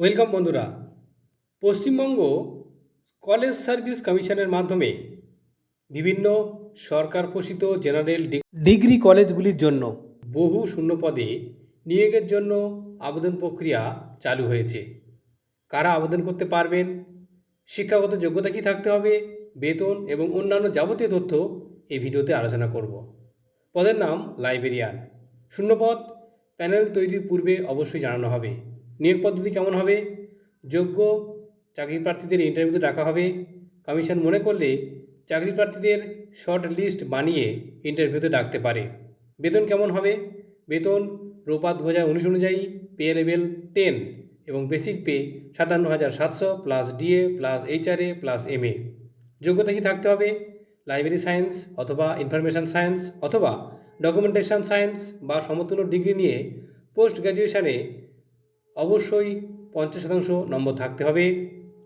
Welcome বন্ধুরা। Paschimbanga college service কমিশনের মাধ্যমে বিভিন্ন সরকার পোষিত জেনারেল ডিগ্রি কলেজগুলির জন্য বহু শূন্য পদে নিয়োগের জন্য আবেদন প্রক্রিয়া চালু হয়েছে। কারা আবেদন করতে পারবেন? শিক্ষাগত যোগ্যতা কী থাকতে হবে? বেতন এবং অন্যান্য যাবতীয় তথ্য এই ভিডিওতে আলোচনা করব। পদের নাম লাইব্রেরিয়ান শূন্যপদ প্যানেল তৈরির পূর্বে অবশ্যই জানানো হবে। নিয়োগ পদ্ধতি কেমন হবে? যোগ্য চাকরি প্রার্থীদের ইন্টারভিউতে ডাকা হবে। কমিশন মনে করলে চাকরি প্রার্থীদের শর্ট লিস্ট বানিয়ে ইন্টারভিউতে ডাকতে পারে। বেতন কেমন হবে? বেতন রোপা দু হাজার উনিশ অনুযায়ী পে লেভেল টেন এবং বেসিক পে সাতান্ন হাজার সাতশো plus DA plus HRA plus M A যোগ্যতা কি থাকতে হবে? লাইব্রেরি সায়েন্স অথবা ইনফরমেশন সায়েন্স অথবা ডকুমেন্টেশন সায়েন্স বা সমতুল্য ডিগ্রি নিয়ে পোস্ট গ্র্যাজুয়েশনে অবশ্যই পঞ্চাশ শতাংশ নম্বর থাকতে হবে।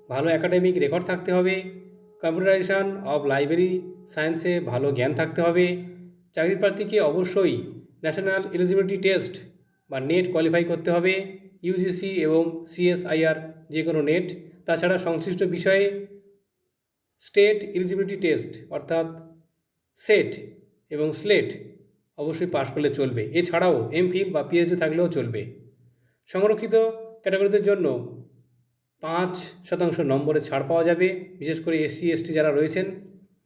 ভালো একাডেমিক রেকর্ড থাকতে হবে। কম্পিউটারাইজেশন অফ লাইব্রেরি সায়েন্সে ভালো জ্ঞান থাকতে হবে। চাকরি প্রার্থীকে অবশ্যই ন্যাশনাল এলিজিবিলিটি টেস্ট বা নেট কোয়ালিফাই করতে হবে। ইউজিসি এবং সিএসআইআর যে কোনো নেট তাছাড়া সংশ্লিষ্ট বিষয়ে স্টেট এলিজিবিলিটি টেস্ট অর্থাৎ সেট এবং স্লেট অবশ্যই পাশ করলে চলবে। এছাড়াও এমফিল বা পিএইচডি থাকলেও চলবে। সংরক্ষিত ক্যাটাগরিদের জন্য পাঁচ শতাংশ নম্বরে ছাড় পাওয়া যাবে, বিশেষ করে এসসি, এসটি যারা রয়েছেন।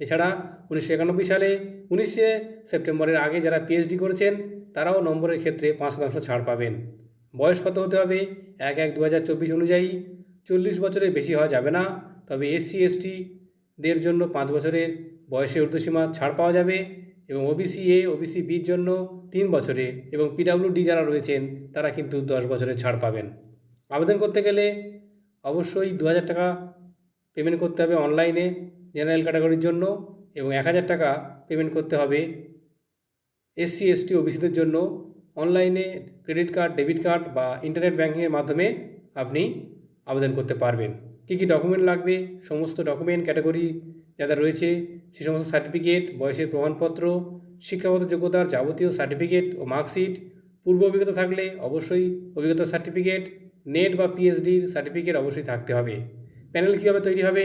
এছাড়া উনিশশো একানব্বই সালে উনিশে সেপ্টেম্বরের আগে যারা পিএইচডি করেছেন, তারাও নম্বরের ক্ষেত্রে পাঁচ শতাংশ ছাড় পাবেন। বয়স কত হতে হবে? এক এক দু হাজার চব্বিশ অনুযায়ী। চল্লিশ বছরের বেশি হওয়া যাবে না, তবে এসসি এসটিদের জন্য পাঁচ বছরের বয়সে ঊর্ধ্বসীমা ছাড় পাওয়া যাবে। এবং ওবিসি এ ওবিসি বির জন্য তিন বছরে এবং পিডাব্লিউডি যারা রয়েছেন, তারা কিন্তু দশ বছরের ছাড় পাবেন। আবেদন করতে গেলে অবশ্যই দু হাজার টাকা পেমেন্ট করতে হবে অনলাইনে জেনারেল ক্যাটাগরির জন্য এবং এক হাজার টাকা পেমেন্ট করতে হবে এসসি এসটি ওবিসিদের জন্য। অনলাইনে ক্রেডিট কার্ড ডেবিট কার্ড বা ইন্টারনেট ব্যাঙ্কিংয়ের মাধ্যমে আপনি আবেদন করতে পারবেন। কী কী ডকুমেন্ট লাগবে? সমস্ত ডকুমেন্ট ক্যাটাগরি যাদের রয়েছে সে সমস্ত সার্টিফিকেট বয়সের প্রমাণপত্র, শিক্ষাগত যোগ্যতার যাবতীয় সার্টিফিকেট ও মার্কশিট পূর্ব অভিজ্ঞতা থাকলে অবশ্যই অভিজ্ঞতা সার্টিফিকেট নেট বা পিএইচডির সার্টিফিকেট অবশ্যই থাকতে হবে। প্যানেল কীভাবে তৈরি হবে?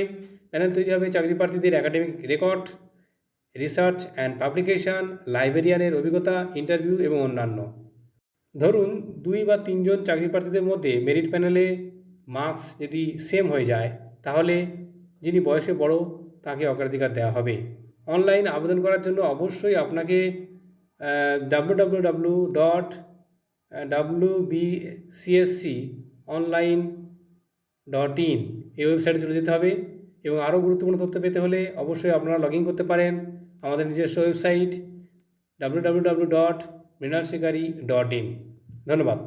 প্যানেল তৈরি হবে চাকরি প্রার্থীদের academic record research and publication লাইব্রেরিয়ানের অভিজ্ঞতা ইন্টারভিউ এবং অন্যান্য। ধরুন দুই বা তিনজন চাকরি প্রার্থীদের মধ্যে মেরিট প্যানেলে মার্কস যদি সেম হয়ে যায়, তাহলে যিনি বয়সে বড় তাকে অগ্রাধিকার দেওয়া হবে। অনলাইন আবেদন করার জন্য অবশ্যই আপনাকে W W W dot W B CSC online dot in এই ওয়েবসাইটে চলে যেতে হবে এবং আরও গুরুত্বপূর্ণ তথ্য পেতে হলে অবশ্যই আপনারা লগ ইন করতে পারেন আমাদের নিজস্ব website W W W dot Mrinal Shikari dot in ধন্যবাদ।